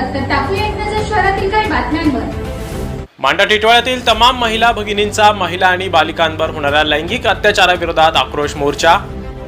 तर टाकूया एक नजर शहरातील काही बातम्यांवर. मांडा टिटवाळ्यातील तमाम महिला भगिनींचा महिला आणि बालिकांवर होणाऱ्या लैंगिक अत्याचाराविरोधात आक्रोश मोर्चा.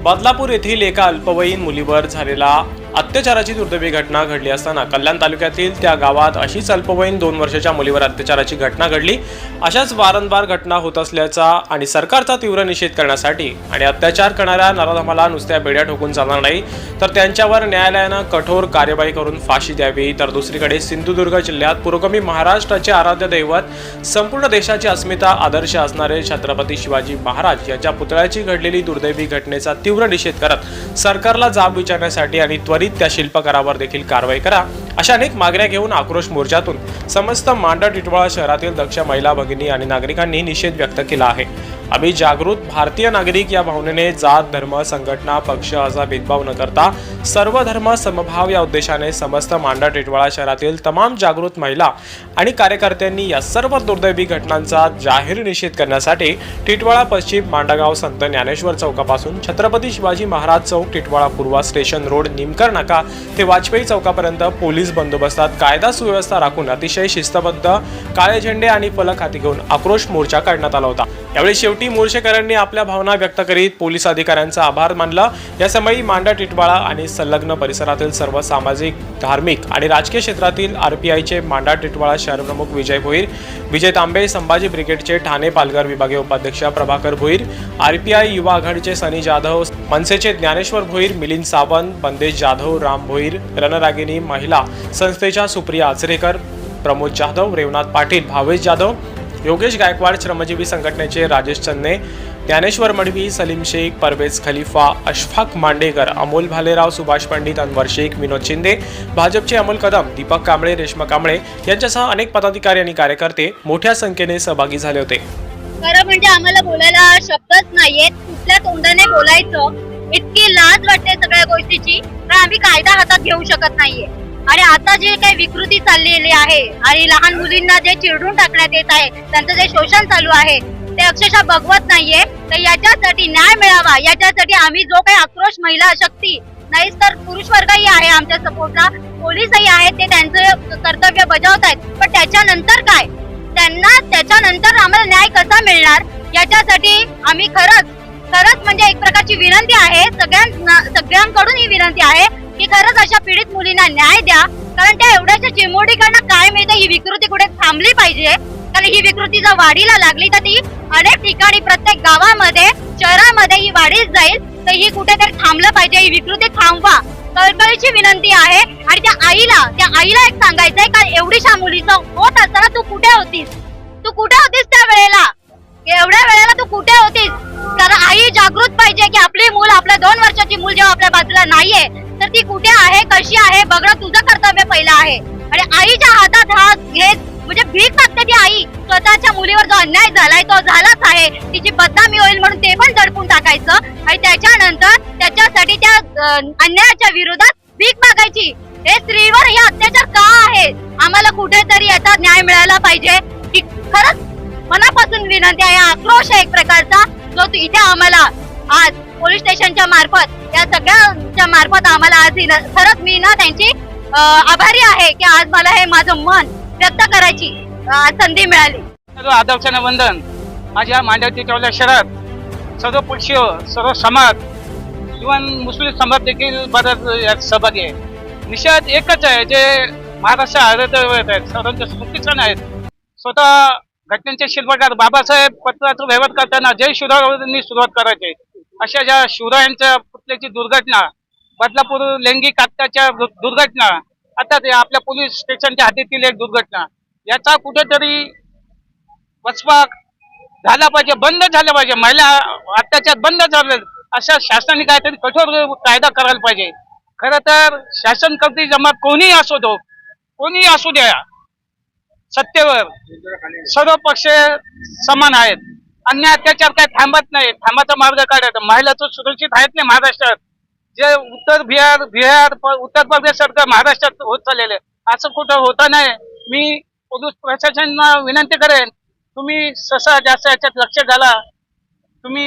बदलापूर येथील एका अल्पवयीन मुलीवर झालेला अत्याचाराची दुर्दैवी घटना घडली असताना कल्याण तालुक्यातील त्या गावात अशीच अल्पवयीन दोन वर्षाच्या मुलीवर अत्याचाराची घटना घडली. अशाच वारंवार घटना होत असल्याचा आणि सरकारचा तीव्र निषेध करण्यासाठी आणि अत्याचार करणाऱ्या नराधमाला नुसत्या बेड्या ठोकून चालणार नाही तर त्यांच्यावर न्यायालयानं कठोर कार्यवाही करून फाशी द्यावी. तर दुसरीकडे सिंधुदुर्ग जिल्ह्यात पुरोगमी महाराष्ट्राचे आराध्य दैवत संपूर्ण देशाची अस्मिता आदर्श असणारे छत्रपती शिवाजी महाराज यांच्या पुतळ्याची घडलेली दुर्दैवी घटनेचा तीव्र निषेध करत सरकारला जाब विचारण्यासाठी आणि त्वरित त्या शिल्पकारावर देखील कारवाई करा. अशा अनेक मागण्या घेऊन आक्रोश मोर्चातून समस्त मांडा टिटवाळा शहरातील दक्ष महिला भगिनी आणि नागरिकांनी निषेध व्यक्त केला आहे. आम्ही जागृत भारतीय नागरिक या भावनेने जात धर्म संघटना पक्ष असा भेदभाव न करता सर्व धर्म समभाव या उद्देशाने समस्त मांडा टिटवाळा शहरातील तमाम जागृत महिला आणि कार्यकर्त्यांनी या सर्व दुर्दैवी घटनांचा जाहीर निषेध करण्यासाठी टिटवाळा पश्चिम मांडागाव संत ज्ञानेश्वर चौकापासून छत्रपती शिवाजी महाराज चौक टिटवाळा पूर्वा स्टेशन रोड निमकर नाका ते वाजपेयी चौकापर्यंत पोलीस बंदोबस्तात कायदा सुव्यवस्था राखून अतिशय शिस्तबद्ध काळे झेंडे आणि फलक हाती घेऊन आक्रोश मोर्चा काढण्यात आला होता. यावेळी शेवटी मोर्चेकऱ्यांनी आपल्या भावना व्यक्त करीत पोलीस अधिकाऱ्यांचा आभार मानला. या समयी मांडा टिटवाळा आणि संलग्न परिसरातील सर्व सामाजिक धार्मिक आणि राजकीय क्षेत्रातील आरपीआयचे मांडा टिटवाळा शहर प्रमुख विजय भोईर विजय तांबे संभाजी ब्रिगेडचे ठाणे पालघर विभागीय उपाध्यक्ष प्रभाकर भोईर आरपीआय युवा आघाडीचे सनी जाधव मनसेचे ज्ञानेश्वर भोईर मिलिंद सावंत बंदेश जाधव राम भोईर रणरागिनी महिला संस्थेच्या सुप्रिया आचरेकर प्रमोद जाधव रेवनाथ पाटील भावेश जाधव योगेश गायकवाड श्रमजीवी संघटनेचे राजेश चन्ने ज्ञानेश्वर मडवी सलीम शेख परवेज खलिफा अशफाक मांडेकर अमोल भालेराव सुभाष पंडित अनवर शेख विनोद शिंदे भाजपचे अमोल कदम दीपक कांबळे रेश्मा कांबळे यांच्यासह अनेक पदाधिकारी आणि कार्यकर्ते मोठ्या संख्येने सहभागी झाले होते. खरं म्हणजे आम्हाला बोलायला शब्दच नाहीयेत कुठल्या तोंडाने बोलायचं? इतकी लाज वाटते सगळ्या गोष्टीची. तर आम्ही कायदा हातात घेऊ शकत नाहीये. आणि आता जे काही विकृती चाललेली आहे आणि लहान मुलींना जे चिरडून टाकण्यात येत आहे त्यांचं जे शोषण चालू आहे ते अक्षरशः बघवत नाहीये. तर याच्यासाठी न्याय मिळावा. याच्यासाठी आम्ही जो काही आक्रोश महिला शक्ती नाहीच तर पुरुष वर्गही आहे आमच्या सपोर्टला. पोलीसही आहेत ते त्यांचं कर्तव्य बजावत आहेत पण त्याच्यानंतर काय? त्यांना त्याच्यानंतर आम्हाला न्याय कसा मिळणार? याच्यासाठी आम्ही खरंच खरंच म्हणजे एक प्रकारची विनंती आहे. सगळ्यांना सगळ्यांकडून ही विनंती आहे की खरंच अशा पीडित मुलींना न्याय द्या. कारण त्या एवढ्याच्या चिमोडीकडनं काय मिळतं ही विकृती कुठे थांबली पाहिजे? कारण ही विकृती जर वाढीला लागली तर ती अनेक ठिकाणी प्रत्येक गावामध्ये शहरामध्ये ही वाढीच जाईल. तर ही कुठेतरी थांबलं पाहिजे. ही विकृती थांबवा. कळकळीची विनंती आहे. आणि त्या आईला त्या आईला एक सांगायचंय का एवढीशा मुलीचं होत असताना तू कुठे होतीस? तू कुठे होतीस त्या वेळेला? एवढ्या वेळेला तू कुठे होतीस? कारण आई जागृत पाहिजे की आपली मूल आपल्या दोन वर्षाची मूल जेव्हा आपल्या बाजूला नाहीये तर ती कुठे आहे कशी आहे? बघणं तुझं कर्तव्य पहिलं आहे. आणि आईच्या हातात हात घेत म्हणजे भीक मागते ती आई. स्वतःच्या मुलीवर जो अन्याय झालाय तो झालाच आहे. तिची बदनामी होईल म्हणून ते पण दडपून टाकायचं. आणि त्याच्यानंतर त्याच्यासाठी त्या अन्यायाच्या विरोधात भीक मागायची. हे स्त्रीवर हे अत्याचार का आहे आम्हाला कुठेतरी याचा न्याय मिळाला पाहिजे. की खरंच मनापासून विनंती आहे. आक्रोश आहे एक प्रकारचा. जो इथे आम्हाला आज पोलीस स्टेशनच्या मार्फत या सगळ्यांच्या मार्फत आम्हाला आज न- खरंच मी ना त्यांची आभारी आहे की आज मला हे माझं मन व्यक्त करायची संधी मिळाली. सर्व आदर्शाने वंदन. माझ्या या मांडवती टोल्या शहरात सर्व पक्षीय सर्व समाज इव्हन मुस्लिम समाज देखील बऱ्याच यात सहभागी आहे. निषेध एकच आहे जे महाराष्ट्र आरोग्य आहेत सर्वांचे सण आहेत. स्वतः घटनेचे शिल्पकार बाबासाहेब पत्राचा व्यवहार करताना जय शिवरायांनी सुरुवात करायची. अशा ज्या शिवरायांच्या पुतल्याची दुर्घटना बदलापूर लैंगिक आत्याच्या दुर्घटना आता ते आपल्या पोलीस स्टेशनच्या हातीतील एक दुर्घटना. याचा कुठेतरी वचपाक झाला पाहिजे बंद झालं पाहिजे. महिला अत्याचार बंद झाले अशा शासनाने काहीतरी कठोर कायदा करायला पाहिजे. खर तर शासनकर्ती जमात कोणीही असो दो कोणीही असू द्या. सत्तेवर सर्व पक्ष समान आहेत. अन्य अत्याचार काही थांबत नाही. थांबाचा मार्ग काढायचा. महिला तर सुरक्षित आहेत नाही महाराष्ट्रात? जे उत्तर बिहार बिहार उत्तर प्रदेश महाराष्ट्रात होत चाललेलं आहे. असं कुठं होतं नाही. मी पोलीस प्रशासनाला विनंती करेन तुम्ही ससा जास्त याच्यात लक्ष घाला. तुम्ही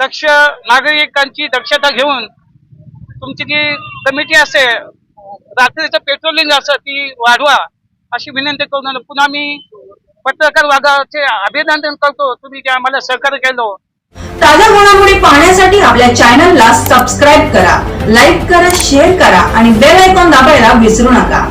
दक्ष नागरिकांची दक्षता घेऊन तुमची जी कमिटी असते रात्रीचं पेट्रोलिंग असं ती वाढवा अशी विनंती करून पुन्हा मी पत्रकार वर्गाचे अभिनंदन करतो. तुम्ही जे आम्हाला सहकार्य केलं ताज्या घडामोडी पाहण्यासाठी आपल्या चॅनलला सबस्क्राईब करा लाईक करा शेअर करा आणि बेल आयकॉन दाबायला विसरू नका.